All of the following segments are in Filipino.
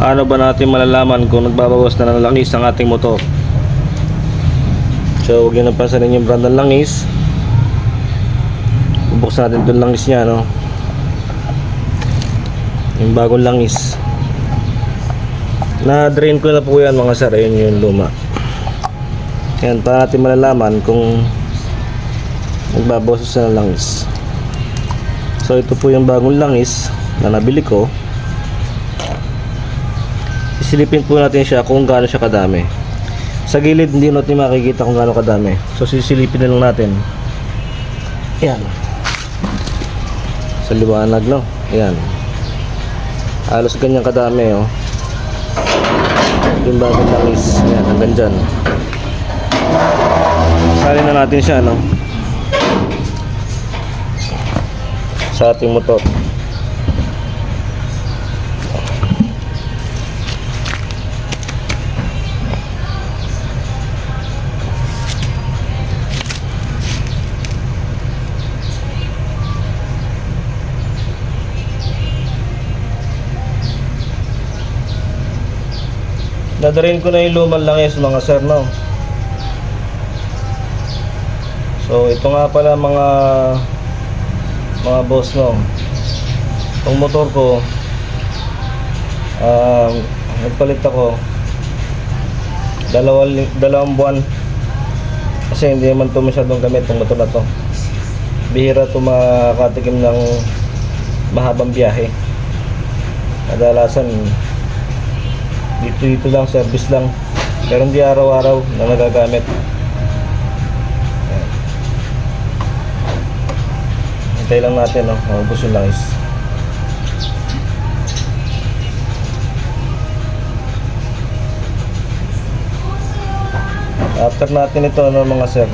Paano ba natin malalaman kung nagbabawas na ng langis ang ating motor? So, huwag nyo napansanin yung brand ng langis. Bubuksan natin itong langis niya, no? Yung bagong langis. Na-drain ko na po yan mga sir. Ayun yung luma. Yan, para natin malalaman kung nagbabawas na ng langis. So, ito po yung bagong langis na nabili ko. Sisilipin po natin siya kung gaano siya kadami. Sa gilid hindi natin makikita kung gaano kadami. So sisilipin na lang natin. Yan. Sa liwanag no. Yan. Halos ganyan kadami oh. Yung bagong langis. Yan, hanggang dyan. Salin na natin siya no. Sa ating motor. Dadarin ko na yung lumang langis mga sir no. So ito nga pala mga mga boss no. Itong motor ko um, nagpalit ako dalawang, dalawang buwan kasi hindi naman ito masyadong gamit itong motor na to bihira ito makatikim ng mahabang biyahe kadalasan dito dito lang service lang. Pero hindi araw-araw na nagagamit. Hintay lang natin no? Maubos yung langis. After natin ito ano mga sir?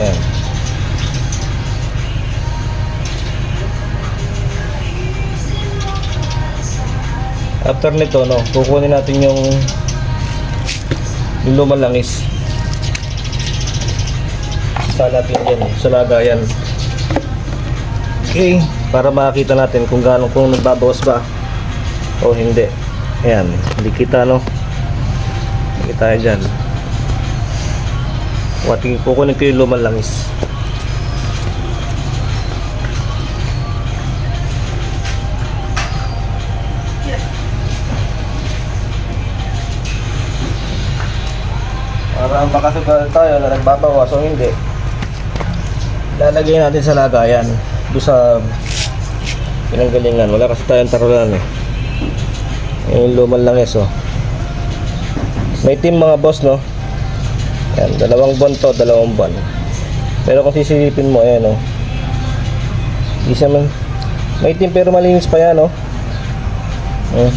Ayan. After nito, no, kukunin natin yung yung lumang langis. Sa natin dyan, sa lagayan. Okay, para makita natin kung gaano kung nagbabawas ba o hindi. Ayan, hindi kita no. Hindi tayo dyan. Kukunin ko yung lumang langis. Para makasugal tayo na nagbabawas o hindi. Lalagay natin sa lagayan. Doon sa pinanggalingan. Wala kasi tayong tarulan eh. Yung luman lang yes oh. May team mga boss no. Yan, dalawang buwan to, dalawang buwan. Pero kung sisilipin mo, ayan oh. Di siya man. May team pero malinis pa yan oh. Hmm.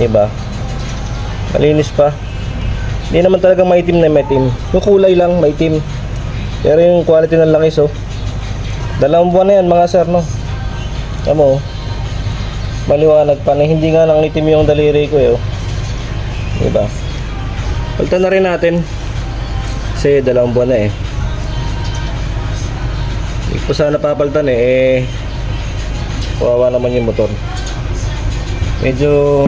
Diba? Malinis pa. Hindi naman talaga maitim na maitim. Yung kulay lang maitim. Pero yung quality ng langis oh. Dalawang buwan na yan mga sir no. Tama oh. Maliwanag pa na hindi nga nang itim yung daliri ko eh oh. Diba? Palitan na rin natin. Kasi dalawang buwan na eh. Hindi ko sana papalitan eh. eh kawawa naman yung motor. Medyo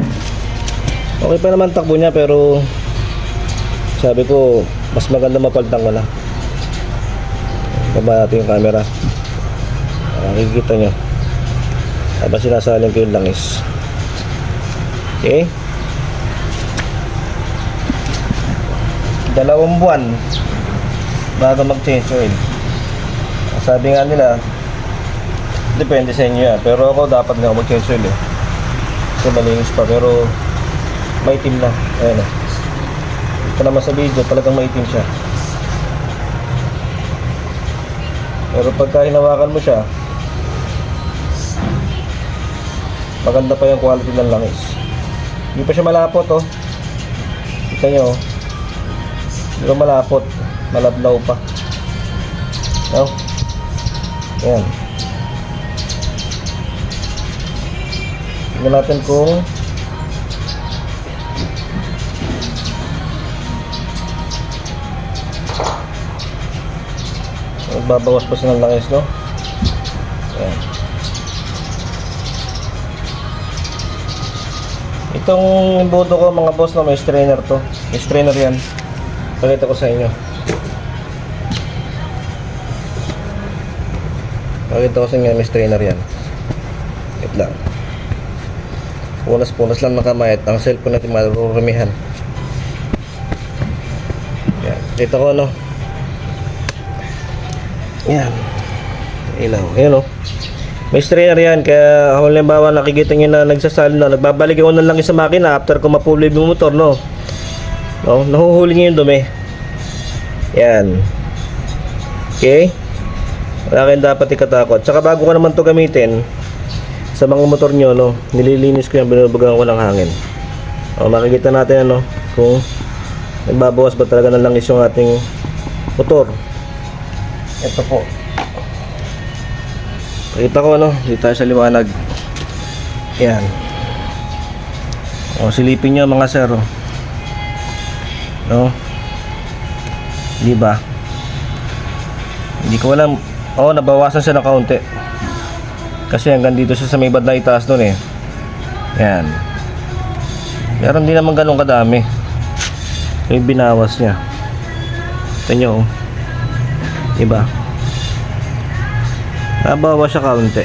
okay pa naman takbo niya pero sabi ko mas maganda mapalitan ko na. Baba natin yung camera. Uh, makikita nyo. Habang sinasalin ko yung langis. Okay? Dalawang buwan bago mag change oil sabi nga nila depende sa inyo yan. Pero ako dapat ako mag change oil eh. Kasi malinis pa pero maitim na. Ayan eh ito naman sa video talagang maitim siya. Pero pagka hinawakan mo siya maganda pa yung quality ng langis. Hindi pa siya malapot oh. Kita nyo oh. Hindi pa malapot. Malablaw pa. No? yan tingnan natin kung Magbabawas pa siya ng langis, no? Ayan. Itong boto ko mga boss na may strainer to. May strainer yan. Pakita ko sa inyo. Pakita ko sa inyo may strainer yan. Wait lang. Punas-punas lang ng ang cellphone natin marurumihan. Yan. Dito ko no. Yan. Ilaw. Ayan o. May strainer yan. Kaya kung halimbawa nakikita nyo na nagsasalo na, nagbabalik ako na lang sa makina after ko mapuloy yung motor, no? No? Nahuhuli nyo yung dumi. Yan. Okay? Wala kayong dapat ikatakot. Tsaka bago ko naman to gamitin, sa mga motor nyo, no? Nililinis ko yung binubugang ko ng hangin. O, makikita natin, ano, kung nagbabawas ba talaga ng langis yung ating motor. Ito po. Pakita ko ano, dito tayo sa liwanag. Yan. O, silipin nyo mga sir. oh. No? Di ba? Hindi ko alam. Oo, nabawasan siya ng kaunti. Kasi hanggang dito siya sa may bad na itaas nun eh. Yan. Meron din naman ganun kadami. Yung binawas niya. Ito nyo oh. Diba? Nabawa siya kaunti.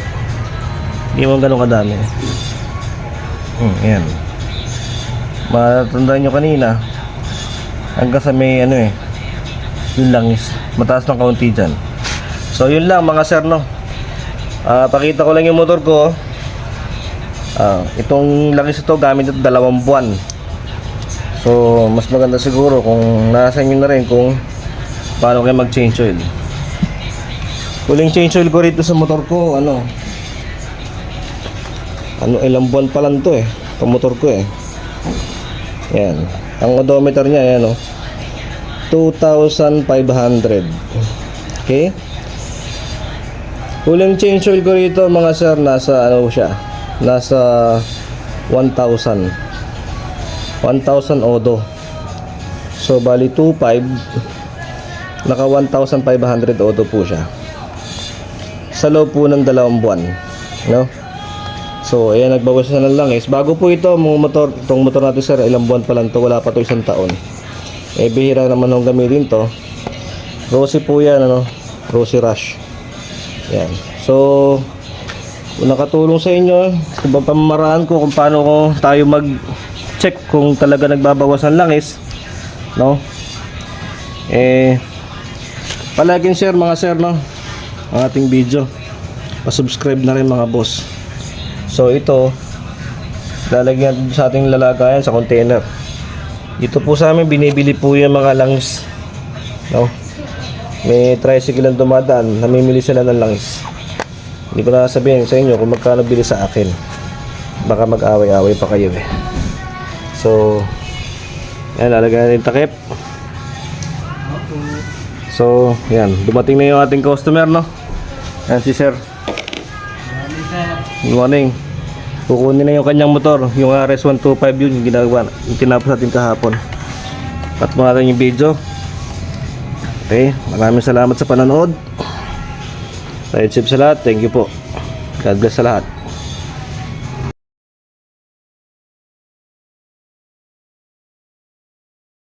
Hindi mo ganun kadami. Hmm, yan. Matandaan nyo kanina. Hanggang sa may ano eh. Yun langis. Mataas ng kaunti dyan. So yun lang mga sir no. Ah, pakita ko lang yung motor ko. Ah, itong langis ito gamit ito dalawang buwan. So mas maganda siguro kung nasa inyo na rin kung paano kayo mag-change oil. Huling change oil ko rito sa motor ko, ano, ano, ilang buwan pa lang to eh, sa motor ko eh. Yan. Ang odometer niya, ayan oh. 2,500. Okay? Huling change oil ko rito, mga sir, nasa, ano siya, nasa 1,000. 1,000 odo. So, bali 2,500. Naka 1,500 odo po siya sa loob po ng dalawang buwan. No? So, ayan, nagbawas na ng langis. Bago po ito, mga motor, itong motor natin sir, ilang buwan pa lang to wala pa to isang taon. Eh, bihira naman nung gamitin to. Rosy po yan, ano? Rosy Rush. Yan. So, nakatulong sa inyo, kung ba pamamaraan ko kung paano ko tayo mag-check kung talaga nagbabawas ng langis, no? Eh, palaging share mga sir, no? Ang ating video. Pa-subscribe na rin mga boss. So ito lalagyan sa ating lalagayan sa container. Dito po sa amin binibili po yung mga langis. No? may tricycle ang dumadaan namimili sila ng langis. Hindi ko na sabihin sa inyo kung magkano bili sa akin. Baka mag-away-away pa kayo eh. So yan lalagyan natin takip. So, yan. Dumating na yung ating customer, no? Yan si sir. Good morning. Kukunin na yung kanyang motor. Yung RS125 yun, yung ginagawa. Yung tinapos natin kahapon. At mo natin yung video. Okay. Maraming salamat sa panonood. Sa YouTube sa lahat. Thank you po. God bless sa lahat.